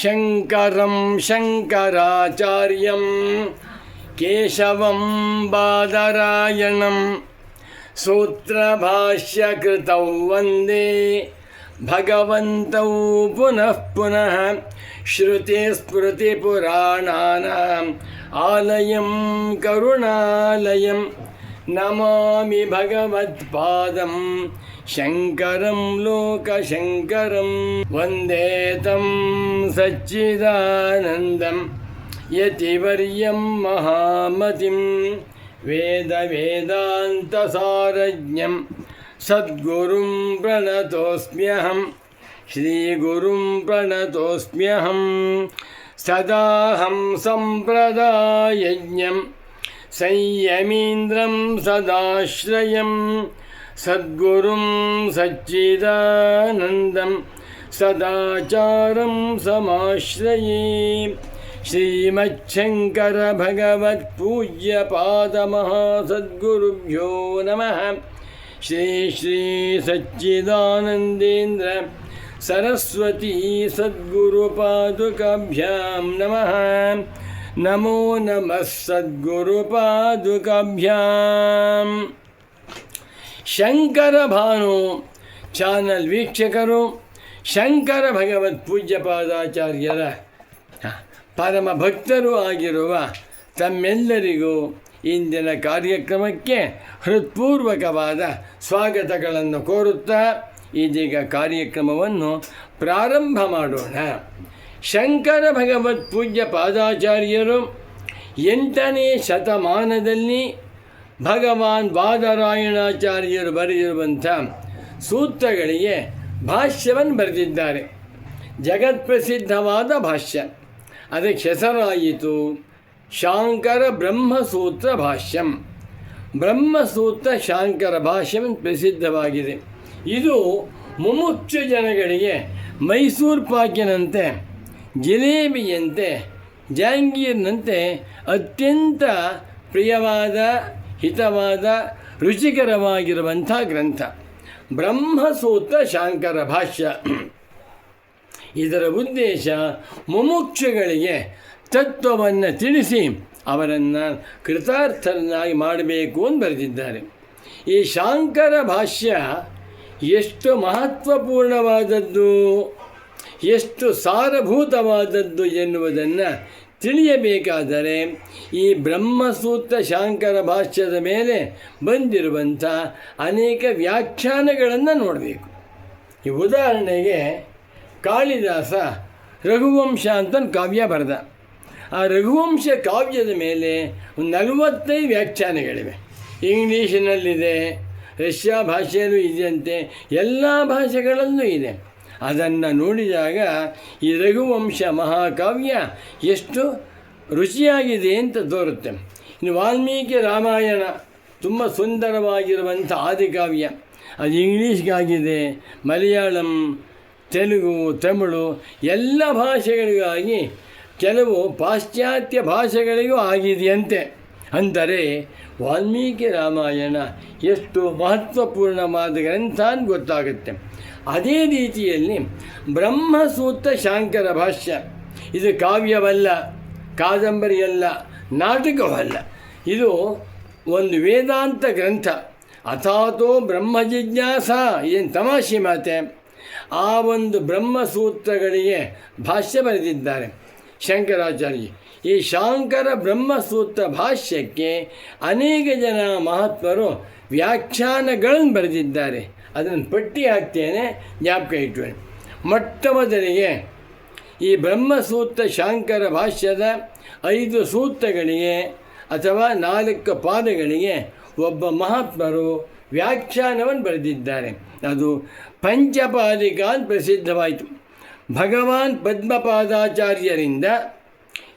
शङ्करं शङ्कराचार्यं केशवं बादरायणं सूत्रभाष्यकृतौ वन्दे भगवन्तौ पुनः पुनः श्रुतिस्मृतिपुराणानाम् आलयं करुणालयम् నమామి భగవత్పాదం శంకరం లోకశంకరం. వందే తం సచ్చిదానందం. యతివర్యం మహామతిం. వేద వేదాంతసారజ్ఞం సద్గురుం ప్రణతోస్మ్యహం. శ్రీగురుం ప్రణతోస్మ్యహం. సదాహం సంప్రదాయజ్ఞం. संयमीन्द्रं सदाश्रयं सद्गुरुं सच्चिदानन्दं सदाचारं समाश्रये। श्रीमच्छङ्कर भगवत्पूज्यपादमहासद्गुरुभ्यो नमः। श्री श्री सच्चिदानन्देन्द्र सरस्वती सद्गुरुपादुकाभ्यां नमः नमो नमः सद्गुरुपादुकाभ्याम् ಶಂಕರ ಭಾನು ಚಾನಲ್ ವೀಕ್ಷಕರು ಶಂಕರ ಭಗವತ್ ಪೂಜ್ಯಪಾದಾಚಾರ್ಯರ ಪರಮ ಭಕ್ತರೂ ಆಗಿರುವ ತಮ್ಮೆಲ್ಲರಿಗೂ ಇಂದಿನ ಕಾರ್ಯಕ್ರಮಕ್ಕೆ ಹೃತ್ಪೂರ್ವಕವಾದ ಸ್ವಾಗತಗಳನ್ನು ಕೋರುತ್ತಾ ಇದೀಗ ಕಾರ್ಯಕ್ರಮವನ್ನು ಪ್ರಾರಂಭ ಮಾಡೋಣ ಶಂಕರ ಭಗವತ್ ಪೂಜ್ಯ ಪಾದಾಚಾರ್ಯರು ಎಂಟನೇ ಶತಮಾನದಲ್ಲಿ ಭಗವಾನ್ ಬಾದರಾಯಣಾಚಾರ್ಯರು ಬರೆದಿರುವಂಥ ಸೂತ್ರಗಳಿಗೆ ಭಾಷ್ಯವನ್ನು ಬರೆದಿದ್ದಾರೆ. ಜಗತ್ಪ್ರಸಿದ್ಧವಾದ ಭಾಷ್ಯ. ಅದಕ್ಕೆ ಹೆಸರಾಯಿತು ಶಾಂಕರ ಬ್ರಹ್ಮಸೂತ್ರ ಭಾಷ್ಯಂ. ಬ್ರಹ್ಮಸೂತ್ರ ಶಾಂಕರ ಭಾಷ್ಯಂ ಪ್ರಸಿದ್ಧವಾಗಿದೆ. ಇದು ಮುಮುಕ್ಷು ಜನಗಳಿಗೆ ಮೈಸೂರು ಪಾಕಿನಂತೆ ಜಿಲೇಬಿಯಂತೆ ಜಾಂಗೀರ್ನಂತೆ ಅತ್ಯಂತ ಪ್ರಿಯವಾದ, ಹಿತವಾದ, ರುಚಿಕರವಾಗಿರುವಂಥ ಗ್ರಂಥ. ಬ್ರಹ್ಮಸೂತ್ರ ಶಾಂಕರ ಭಾಷ್ಯ. ಇದರ ಉದ್ದೇಶ ಮುಮುಕ್ಷಗಳಿಗೆ ತತ್ವವನ್ನು ತಿಳಿಸಿ ಅವರನ್ನು ಕೃತಾರ್ಥರನ್ನಾಗಿ ಮಾಡಬೇಕು ಅಂತ ಬರೆದಿದ್ದಾರೆ. ಈ ಶಾಂಕರ ಭಾಷ್ಯ ಎಷ್ಟು ಮಹತ್ವಪೂರ್ಣವಾದದ್ದು? ಎಷ್ಟು ಸಾರಭೂತವಾದದ್ದು ಎನ್ನುವುದನ್ನು ತಿಳಿಯಬೇಕಾದರೆ ಈ ಬ್ರಹ್ಮಸೂತ್ರ ಶಾಂಕರ ಭಾಷ್ಯದ ಮೇಲೆ ಬಂದಿರುವಂಥ ಅನೇಕ ವ್ಯಾಖ್ಯಾನಗಳನ್ನು ನೋಡಬೇಕು. ಈ ಉದಾಹರಣೆಗೆ ಕಾಳಿದಾಸ ರಘುವಂಶ ಅಂತ ಕಾವ್ಯ ಬರೆದ. ಆ ರಘುವಂಶ ಕಾವ್ಯದ ಮೇಲೆ ಒಂದು ನಲವತ್ತೈದು ವ್ಯಾಖ್ಯಾನಗಳಿವೆ. ಇಂಗ್ಲೀಷಿನಲ್ಲಿದೆ, ರಷ್ಯಾ ಭಾಷೆಯಲ್ಲೂ ಇದೆಯಂತೆ, ಎಲ್ಲ ಭಾಷೆಗಳಲ್ಲೂ ಇದೆ. ಅದನ್ನು ನೋಡಿದಾಗ ಈ ರಘುವಂಶ ಮಹಾಕಾವ್ಯ ಎಷ್ಟು ರುಚಿಯಾಗಿದೆ ಅಂತ ತೋರುತ್ತೆ. ಇನ್ನು ವಾಲ್ಮೀಕಿ ರಾಮಾಯಣ ತುಂಬ ಸುಂದರವಾಗಿರುವಂಥ ಆದಿಕಾವ್ಯ. ಅದು ಇಂಗ್ಲೀಷ್ಗಾಗಿದೆ, ಮಲಯಾಳಂ, ತೆಲುಗು, ತಮಿಳು ಎಲ್ಲ ಭಾಷೆಗಳಿಗಾಗಿ ಕೆಲವು ಪಾಶ್ಚಾತ್ಯ ಭಾಷೆಗಳಿಗೂ ಆಗಿದೆಯಂತೆ. ಅಂದರೆ ವಾಲ್ಮೀಕಿ ರಾಮಾಯಣ ಎಷ್ಟು ಮಹತ್ವಪೂರ್ಣವಾದ ಗ್ರಂಥ ಅಂತ ಗೊತ್ತಾಗುತ್ತೆ. ಅದೇ ರೀತಿಯಲ್ಲಿ ಬ್ರಹ್ಮಸೂತ್ರ ಶಾಂಕರ ಭಾಷ್ಯ. ಇದು ಕಾವ್ಯವಲ್ಲ, ಕಾದಂಬರಿಯಲ್ಲ, ನಾಟಕವಲ್ಲ. ಇದು ಒಂದು ವೇದಾಂತ ಗ್ರಂಥ. ಅಥಾತೋ ಬ್ರಹ್ಮ ಜಿಜ್ಞಾಸ, ಏನು ತಮಾಷೆ ಮಾತೆ? ಆ ಒಂದು ಬ್ರಹ್ಮಸೂತ್ರಗಳಿಗೆ ಭಾಷ್ಯ ಬರೆದಿದ್ದಾರೆ. ಶಂಕರಾಚಾರ್ಯ, ಈ ಶಾಂಕರ ಬ್ರಹ್ಮಸೂತ್ರ ಭಾಷ್ಯಕ್ಕೆ ಅನೇಕ ಜನ ಮಹಾತ್ಮರು ವ್ಯಾಖ್ಯಾನಗಳನ್ನು ಬರೆದಿದ್ದಾರೆ. ಅದನ್ನು ಪಟ್ಟಿ ಹಾಕ್ತೇನೆ, ಜ್ಞಾಪಕ ಇಟ್ಟುವೆ ಮೊಟ್ಟ ಮೊದಲಿಗೆ ಈ ಬ್ರಹ್ಮಸೂತ್ರ ಶಾಂಕರ ಭಾಷ್ಯದ ಐದು ಸೂತ್ರಗಳಿಗೆ ಅಥವಾ ನಾಲ್ಕು ಪಾದಗಳಿಗೆ ಒಬ್ಬ ಮಹಾತ್ಮರು ವ್ಯಾಖ್ಯಾನವನ್ನು ಬರೆದಿದ್ದಾರೆ. ಅದು ಪಂಚಪಾದಿಕ ಅಂತ ಪ್ರಸಿದ್ಧವಾಯಿತು. ಭಗವಾನ್ ಪದ್ಮಪಾದಾಚಾರ್ಯರಿಂದ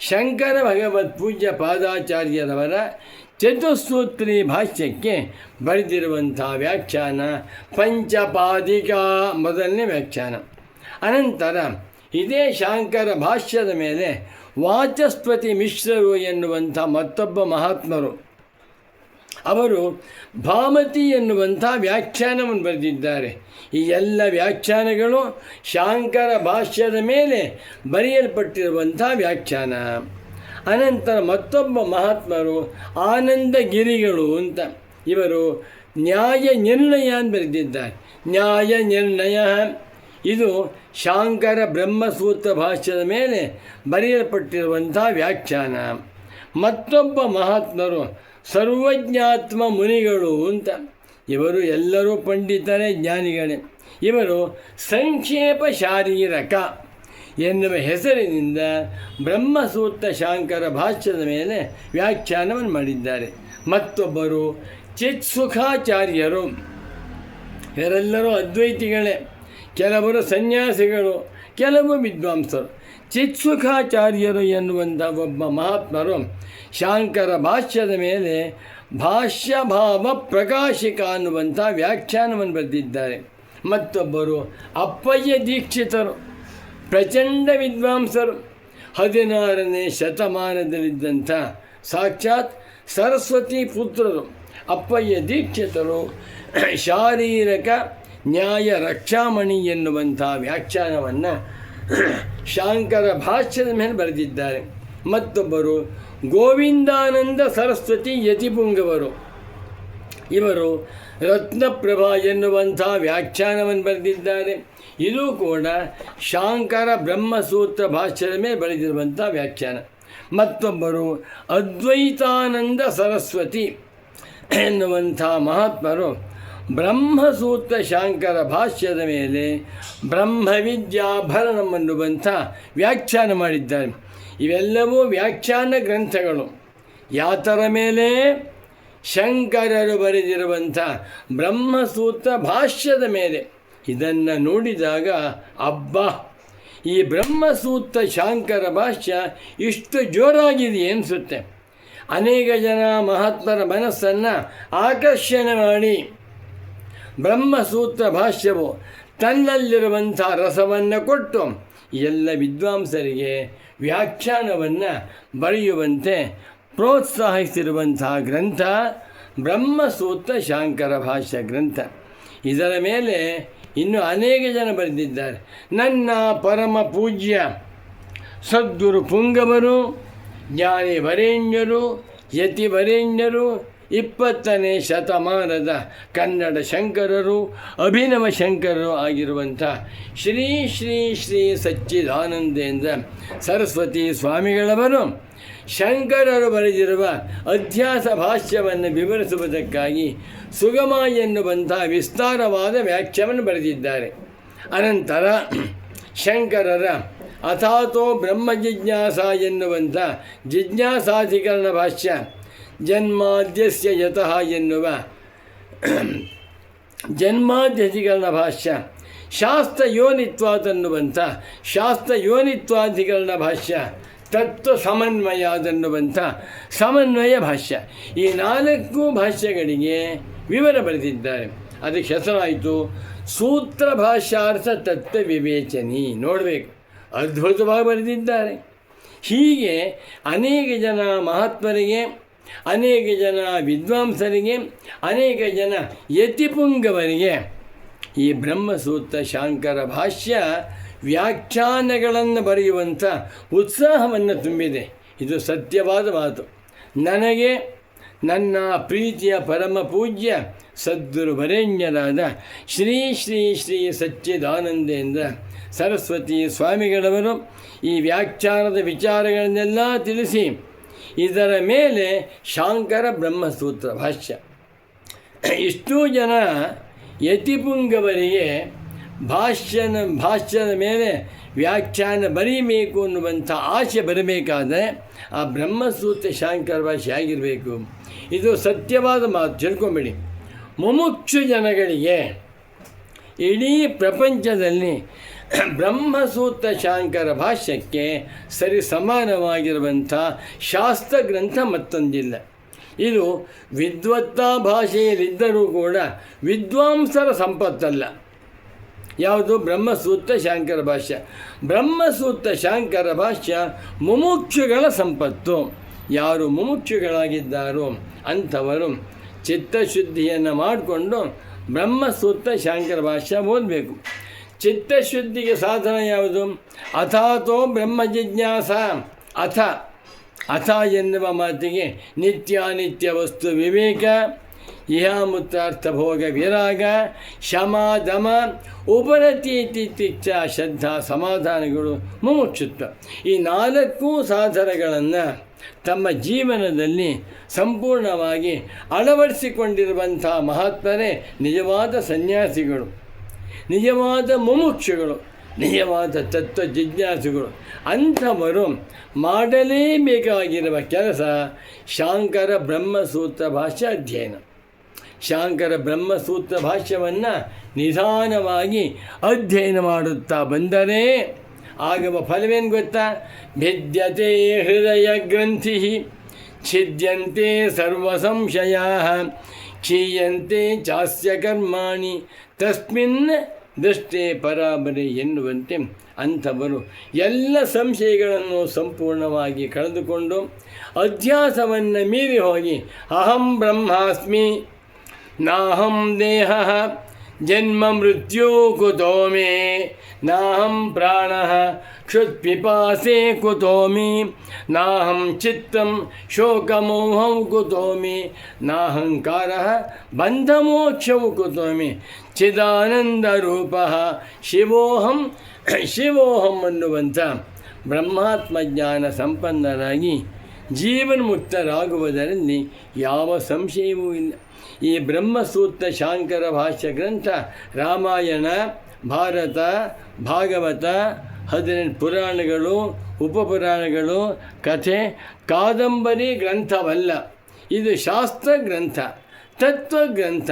ಶಂಕರ ಭಗವತ್ ಪೂಜ್ಯ ಪಾದಾಚಾರ್ಯರವರ ಚತುಸ್ಸೂತ್ರಿ ಭಾಷ್ಯಕ್ಕೆ ಬರೆದಿರುವಂಥ ವ್ಯಾಖ್ಯಾನ ಪಂಚಪಾದಿಕ ಮೊದಲನೇ ವ್ಯಾಖ್ಯಾನ. ಅನಂತರ, ಇದೇ ಶಾಂಕರ ಭಾಷ್ಯದ ಮೇಲೆ ವಾಚಸ್ಪತಿ ಮಿಶ್ರರು ಎನ್ನುವಂಥ ಮತ್ತೊಬ್ಬ ಮಹಾತ್ಮರು. ಅವರು ಭಾಮತಿ ಎನ್ನುವಂಥ ವ್ಯಾಖ್ಯಾನವನ್ನು ಬರೆದಿದ್ದಾರೆ. ಈ ಎಲ್ಲ ವ್ಯಾಖ್ಯಾನಗಳು ಶಾಂಕರ ಭಾಷ್ಯದ ಮೇಲೆ ಬರೆಯಲ್ಪಟ್ಟಿರುವಂಥ ವ್ಯಾಖ್ಯಾನ. ಅನಂತರ ಮತ್ತೊಬ್ಬ ಮಹಾತ್ಮರು ಆನಂದಗಿರಿಗಳು ಅಂತ. ಇವರು ನ್ಯಾಯ ನಿರ್ಣಯ ಅಂತ ಬರೆದಿದ್ದಾರೆ. ನ್ಯಾಯ ನಿರ್ಣಯ. ಇದು ಶಾಂಕರ ಬ್ರಹ್ಮಸೂತ್ರ ಭಾಷ್ಯದ ಮೇಲೆ ಬರೆಯಲ್ಪಟ್ಟಿರುವಂಥ ವ್ಯಾಖ್ಯಾನ. ಮತ್ತೊಬ್ಬ ಮಹಾತ್ಮರು ಸರ್ವಜ್ಞಾತ್ಮ ಮುನಿಗಳು ಅಂತ. ಇವರು ಎಲ್ಲರೂ ಪಂಡಿತರೇ, ಜ್ಞಾನಿಗಳೇ. ಇವರು ಸಂಕ್ಷೇಪ ಶಾರೀರಕ ಎನ್ನುವ ಹೆಸರಿನಿಂದ ಬ್ರಹ್ಮಸೂತ್ರ ಶಾಂಕರ ಭಾಷ್ಯದ ಮೇಲೆ ವ್ಯಾಖ್ಯಾನವನ್ನು ಮಾಡಿದ್ದಾರೆ. ಮತ್ತೊಬ್ಬರು ಚಿತ್ಸುಖಾಚಾರ್ಯರು. ಇವರೆಲ್ಲರೂ ಅದ್ವೈತಿಗಳೇ. ಕೆಲವರು ಸನ್ಯಾಸಿಗಳು, ಕೆಲವು ವಿದ್ವಾಂಸರು. ಚಿತ್ಸುಖಾಚಾರ್ಯರು ಎನ್ನುವಂಥ ಒಬ್ಬ ಮಹಾತ್ಮರು ಶಾಂಕರ ಭಾಷ್ಯದ ಮೇಲೆ ಭಾಷ್ಯಭಾವ ಪ್ರಕಾಶಿಕ ಅನ್ನುವಂಥ ವ್ಯಾಖ್ಯಾನವನ್ನು ಬರೆದಿದ್ದಾರೆ. ಮತ್ತೊಬ್ಬರು ಅಪ್ಪಯ್ಯ ದೀಕ್ಷಿತರು. ಪ್ರಚಂಡ ವಿದ್ವಾಂಸರು ಹದಿನಾರನೇ ಶತಮಾನದಲ್ಲಿದ್ದಂಥ ಸಾಕ್ಷಾತ್ ಸರಸ್ವತಿ ಪುತ್ರರು, ಅಪ್ಪಯ್ಯ ದೀಕ್ಷಿತರು, ಶಾರೀರಕ ನ್ಯಾಯ ರಕ್ಷಾಮಣಿ ಎನ್ನುವಂಥ ವ್ಯಾಖ್ಯಾನವನ್ನು ಶಾಂಕರ ಭಾಷ್ಯದ ಮೇಲೆ ಬರೆದಿದ್ದಾರೆ. ಮತ್ತೊಬ್ಬರು ಗೋವಿಂದಾನಂದ ಸರಸ್ವತಿ ಯತಿಪುಂಗವರು. ಇವರು ರತ್ನಪ್ರಭಾ ಎನ್ನುವಂಥ ವ್ಯಾಖ್ಯಾನವನ್ನು ಬರೆದಿದ್ದಾರೆ. ಇದು ಕೂಡ ಶಾಂಕರ ಬ್ರಹ್ಮಸೂತ್ರ ಭಾಷ್ಯದ ಮೇಲೆ ಬರೆದಿರುವಂಥ ವ್ಯಾಖ್ಯಾನ. ಮತ್ತೊಬ್ಬರು ಅದ್ವೈತಾನಂದ ಸರಸ್ವತಿ ಎನ್ನುವಂಥ ಮಹಾತ್ಮರು ಬ್ರಹ್ಮಸೂತ್ರ ಶಾಂಕರ ಭಾಷ್ಯದ ಮೇಲೆ ಬ್ರಹ್ಮವಿದ್ಯಾಭರಣಂ ಅನ್ನುವಂಥ ವ್ಯಾಖ್ಯಾನ ಮಾಡಿದ್ದಾರೆ. ಇವೆಲ್ಲವೂ ವ್ಯಾಖ್ಯಾನ ಗ್ರಂಥಗಳು. ಯಾತರ ಮೇಲೆ? ಶಂಕರರು ಬರೆದಿರುವಂಥ ಬ್ರಹ್ಮಸೂತ್ರ ಭಾಷ್ಯದ ಮೇಲೆ. ಇದನ್ನು ನೋಡಿದಾಗ, ಅಬ್ಬ! ಈ ಬ್ರಹ್ಮಸೂತ್ರ ಶಾಂಕರ ಭಾಷ್ಯ ಇಷ್ಟು ಜೋರಾಗಿದೆ ಅನಿಸುತ್ತೆ ಅನೇಕ ಜನ ಮಹಾತ್ಮರ ಮನಸ್ಸನ್ನು ಆಕರ್ಷಣೆ ಮಾಡಿ ಬ್ರಹ್ಮಸೂತ್ರ ಭಾಷ್ಯವು ತನ್ನಲ್ಲಿರುವಂಥ ರಸವನ್ನು ಕೊಟ್ಟು ಎಲ್ಲ ವಿದ್ವಾಂಸರಿಗೆ ವ್ಯಾಖ್ಯಾನವನ್ನು ಬರೆಯುವಂತೆ ಪ್ರೋತ್ಸಾಹಿಸಿರುವಂತಹ ಗ್ರಂಥ ಬ್ರಹ್ಮಸೂತ್ರ ಶಾಂಕರ ಭಾಷ್ಯ ಗ್ರಂಥ. ಇದರ ಮೇಲೆ ಇನ್ನು ಅನೇಕ ಜನ ಬರೆದಿದ್ದಾರೆ. ನನ್ನ ಪರಮ ಪೂಜ್ಯ ಸದ್ಗುರು ಪುಂಗವರು, ಜ್ಞಾನಿ ವರೇಣ್ಯರು, ಯತಿ ವರೇಣ್ಯರು, ಇಪ್ಪತ್ತನೇ ಶತಮಾನದ ಕನ್ನಡ ಶಂಕರರು, ಅಭಿನವ ಶಂಕರರು ಆಗಿರುವಂಥ ಶ್ರೀ ಶ್ರೀ ಶ್ರೀ ಸಚ್ಚಿದಾನಂದೇಂದ್ರ ಸರಸ್ವತಿ ಸ್ವಾಮಿಗಳವರು ಶಂಕರರು ಬರೆದಿರುವ ಅಧ್ಯಾಸ ಭಾಷ್ಯವನ್ನು ವಿವರಿಸುವುದಕ್ಕಾಗಿ ಸುಗಮ ಎನ್ನುವಂಥ ವಿಸ್ತಾರವಾದ ವ್ಯಾಖ್ಯವನ್ನು ಬರೆದಿದ್ದಾರೆ. ಅನಂತರ ಶಂಕರರ ಅಥಾತೋ ಬ್ರಹ್ಮ ಜಿಜ್ಞಾಸ ಎನ್ನುವಂಥ ಜಿಜ್ಞಾಸಾಧಿಕರಣ ಭಾಷ್ಯ, ಜನ್ಮಾದ್ಯಸ್ಯ ಯತಃ ಎನ್ನುವ ಜನ್ಮಾದ್ಯಧಿಕರಣ ಭಾಷ್ಯ ಶಾಸ್ತ್ರ ಯೋನಿತ್ವಾದನ್ನುವಂಥ ಶಾಸ್ತ್ರ ಯೋನಿತ್ವಾಧಿಕರಣ ಭಾಷ್ಯ ತತ್ವ ಸಮನ್ವಯ ಅದನ್ನುವಂಥ ಸಮನ್ವಯ ಭಾಷ್ಯ. ಈ ನಾಲ್ಕು ಭಾಷ್ಯಗಳಿಗೆ ವಿವರ ಬರೆದಿದ್ದಾರೆ. ಅದಕ್ಕೆ ಹೆಸರಾಯಿತು ಸೂತ್ರ ಭಾಷ್ಯಾರ್ಥ ತತ್ವ ವಿವೇಚನಿ. ನೋಡಬೇಕು. ಅದ್ಭುತವಾಗಿ ಬರೆದಿದ್ದಾರೆ. ಹೀಗೆ ಅನೇಕ ಜನ ಮಹಾತ್ಮರಿಗೆ, ಅನೇಕ ಜನ ವಿದ್ವಾಂಸರಿಗೆ, ಅನೇಕ ಜನ ಯತಿಪುಂಗವರಿಗೆ ಈ ಬ್ರಹ್ಮಸೂತ್ರ ಶಾಂಕರ ಭಾಷ್ಯ ವ್ಯಾಖ್ಯಾನಗಳನ್ನು ಬರೆಯುವಂಥ ಉತ್ಸಾಹವನ್ನು ತುಂಬಿದೆ. ಇದು ಸತ್ಯವಾದ ಮಾತು. ನನಗೆ ನನ್ನ ಪ್ರೀತಿಯ ಪರಮ ಪೂಜ್ಯ ಸದ್ಗುರು ವರೇಣ್ಯರಾದ ಶ್ರೀ ಶ್ರೀ ಶ್ರೀ ಸಚ್ಚಿದಾನಂದೇಂದ್ರ ಸರಸ್ವತಿ ಸ್ವಾಮಿಗಳವರು ಈ ವ್ಯಾಖ್ಯಾನದ ವಿಚಾರಗಳನ್ನೆಲ್ಲ ತಿಳಿಸಿ, ಇದರ ಮೇಲೆ ಶಾಂಕರ ಬ್ರಹ್ಮಸೂತ್ರ ಭಾಷ್ಯ. ಇಷ್ಟೂ ಜನ ಯತಿಪುಂಗವರಿಗೆ ಭಾಷ್ಯನ, ಭಾಷ್ಯದ ಮೇಲೆ ವ್ಯಾಖ್ಯಾನ ಬರೀಬೇಕು ಅನ್ನುವಂಥ ಆಸೆ ಬರಬೇಕಾದರೆ ಆ ಬ್ರಹ್ಮಸೂತ್ರ ಶಾಂಕರ ಭಾಷೆ ಆಗಿರಬೇಕು ಇದು ಸತ್ಯವಾದ ಮಾತು, ತಿಳ್ಕೊಂಬಿಡಿ. ಮುಮುಕ್ಷು ಜನಗಳಿಗೆ ಇಡೀ ಪ್ರಪಂಚದಲ್ಲಿ ಬ್ರಹ್ಮಸೂತ್ರ ಶಾಂಕರ ಭಾಷ್ಯಕ್ಕೆ ಸರಿ ಸಮಾನವಾಗಿರುವಂಥ ಶಾಸ್ತ್ರ ಗ್ರಂಥ ಮತ್ತೊಂದಿಲ್ಲ. ಇದು ವಿದ್ವತ್ತಾ ಭಾಷೆಯಲ್ಲಿದ್ದರೂ ಕೂಡ ವಿದ್ವಾಂಸರ ಸಂಪತ್ತಲ್ಲ. ಯಾವುದು? ಬ್ರಹ್ಮಸೂತ್ರ ಶಾಂಕರ ಭಾಷ್ಯ. ಬ್ರಹ್ಮಸೂತ್ರ ಶಾಂಕರ ಭಾಷ್ಯ ಮುಮುಕ್ಷುಗಳ ಸಂಪತ್ತು. ಯಾರು ಮುಮುಕ್ಷುಗಳಾಗಿದ್ದಾರೋ ಅಂಥವರು ಚಿತ್ತಶುದ್ಧಿಯನ್ನು ಮಾಡಿಕೊಂಡು ಬ್ರಹ್ಮಸೂತ್ರ ಶಾಂಕರ ಭಾಷ್ಯ ಓದಬೇಕು. ಚಿತ್ತಶುದ್ಧಿಗೆ ಸಾಧನ ಯಾವುದು? ಅಥಾತೋ ಬ್ರಹ್ಮ ಜಿಜ್ಞಾಸ. ಅಥ. ಅಥ ಎನ್ನುವ ಮಾತಿಗೆ ನಿತ್ಯಾನಿತ್ಯ ವಸ್ತು ವಿವೇಕ. ಇಹಾಮುತ್ತಾರ್ಥ ಭೋಗ ವಿರಾಗ ಶಮ ದಮ ಉಪರತೀತಿಚ್ಛ ಶ್ರದ್ಧಾ ಸಮಾಧಾನಗಳು ಮುಮುಕ್ಷುತ್ವ. ಈ ನಾಲ್ಕು ಸಾಧನಗಳನ್ನು ತಮ್ಮ ಜೀವನದಲ್ಲಿ ಸಂಪೂರ್ಣವಾಗಿ ಅಳವಡಿಸಿಕೊಂಡಿರುವಂಥ ಮಹಾತ್ಮರೇ ನಿಜವಾದ ಸನ್ಯಾಸಿಗಳು, ನಿಜವಾದ ಮುಮುಕ್ಷುಗಳು, ನಿಜವಾದ ತತ್ವ ಜಿಜ್ಞಾಸುಗಳು. ಅಂಥವರು ಮಾಡಲೇಬೇಕಾಗಿರುವ ಕೆಲಸ ಶಾಂಕರ ಬ್ರಹ್ಮಸೂತ್ರ ಭಾಷಾ ಅಧ್ಯಯನ ಶಾಂಕರ ಬ್ರಹ್ಮಸೂತ್ರ ಭಾಷ್ಯವನ್ನು ನಿಧಾನವಾಗಿ ಅಧ್ಯಯನ ಮಾಡುತ್ತಾ ಬಂದರೆ ಆಗುವ ಫಲವೇನು ಗೊತ್ತಾ? ಭಿದ್ಯತೆ ಹೃದಯ ಗ್ರಂಥಿ ಛಿದ್ಯಂತೆ ಸರ್ವ ಸಂಶಯ ಕ್ಷೀಯಂತೆ ಚಾಸ್ಯ ಕರ್ಮಾಣಿ, ತಸ್ಮಿನ್ ದೃಷ್ಟೇ ಪರಾಬರಿ ಎನ್ನುವಂತೆ ಅಂಥವರು ಎಲ್ಲ ಸಂಶಯಗಳನ್ನು ಸಂಪೂರ್ಣವಾಗಿ ಕಳೆದುಕೊಂಡು ಅಧ್ಯಾಸವನ್ನು ಮೀರಿ ಹೋಗಿ, ಅಹಂ ಬ್ರಹ್ಮಾಸ್ಮಿ ನಾಹಂ ದೇಹ ಜನ್ಮ ಮೃತ್ಯು ಕುತೋ ಮೇ ನಾಹಂ ಪ್ರಾಣ ಕ್ಷುತ್ಪಿಪಾಸೆ ಕುತೋ ಮೇ ನಾಹಂ ಚಿತ್ತಂ ಶೋಕಮೋಹಂ ಕುತೋ ಮೇ ನಾಹಂಕಾರ ಬಂಧಮೋಕ್ಷವು ಕುತೋ ಮೇ ಚಿದಾನಂದರೂಪ ಶಿವೋಹಂ ಶಿವೋಹಂ ಅನ್ನುವಂಥ ಬ್ರಹ್ಮಾತ್ಮಜ್ಞಾನ ಸಂಪನ್ನರಾಗಿ ಜೀವನ್ಮುಕ್ತರಾಗುವುದರಲ್ಲಿ ಯಾವ ಸಂಶಯವೂ ಇಲ್ಲ ಈ ಬ್ರಹ್ಮಸೂತ್ರ ಶಾಂಕರ ಭಾಷ್ಯ ಗ್ರಂಥ, ರಾಮಾಯಣ, ಭಾರತ, ಭಾಗವತ, ಹದಿನೆಂಟು ಪುರಾಣಗಳು, ಉಪಪುರಾಣಗಳು, ಕಥೆ, ಕಾದಂಬರಿ ಗ್ರಂಥವಲ್ಲ. ಇದು ಶಾಸ್ತ್ರ ಗ್ರಂಥ, ತತ್ವ ಗ್ರಂಥ,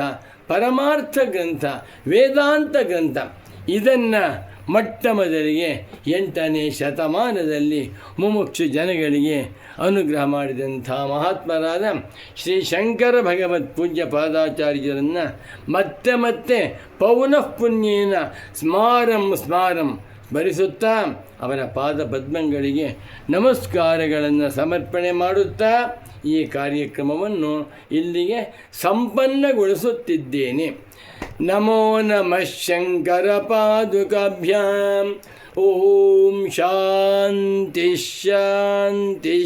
ಪರಮಾರ್ಥ ಗ್ರಂಥ, ವೇದಾಂತ ಗ್ರಂಥ. ಇದನ್ನು ಮೊಟ್ಟ ಮೊದಲಿಗೆ ಎಂಟನೇ ಶತಮಾನದಲ್ಲಿ ಮುಮುಕ್ಷು ಜನಗಳಿಗೆ ಅನುಗ್ರಹ ಮಾಡಿದಂಥ ಮಹಾತ್ಮರಾದ ಶ್ರೀ ಶಂಕರ ಭಗವತ್ ಪೂಜ್ಯ ಪಾದಾಚಾರ್ಯರನ್ನು ಮತ್ತೆ ಮತ್ತೆ ಪೌನಃ ಪುಣ್ಯೇನ ಸ್ಮಾರಂ ಸ್ಮಾರಂ ಸ್ಮರಿಸುತ್ತಾ ಅವರ ಪಾದ ಪದ್ಮಗಳಿಗೆ ನಮಸ್ಕಾರಗಳನ್ನು ಸಮರ್ಪಣೆ ಮಾಡುತ್ತಾ ಈ ಕಾರ್ಯಕ್ರಮವನ್ನು ಇಲ್ಲಿಗೆ ಸಂಪನ್ನಗೊಳಿಸುತ್ತಿದ್ದೇನೆ. नमो नमः शङ्करपादुकाभ्याम्। ॐ शान्तिः शान्तिः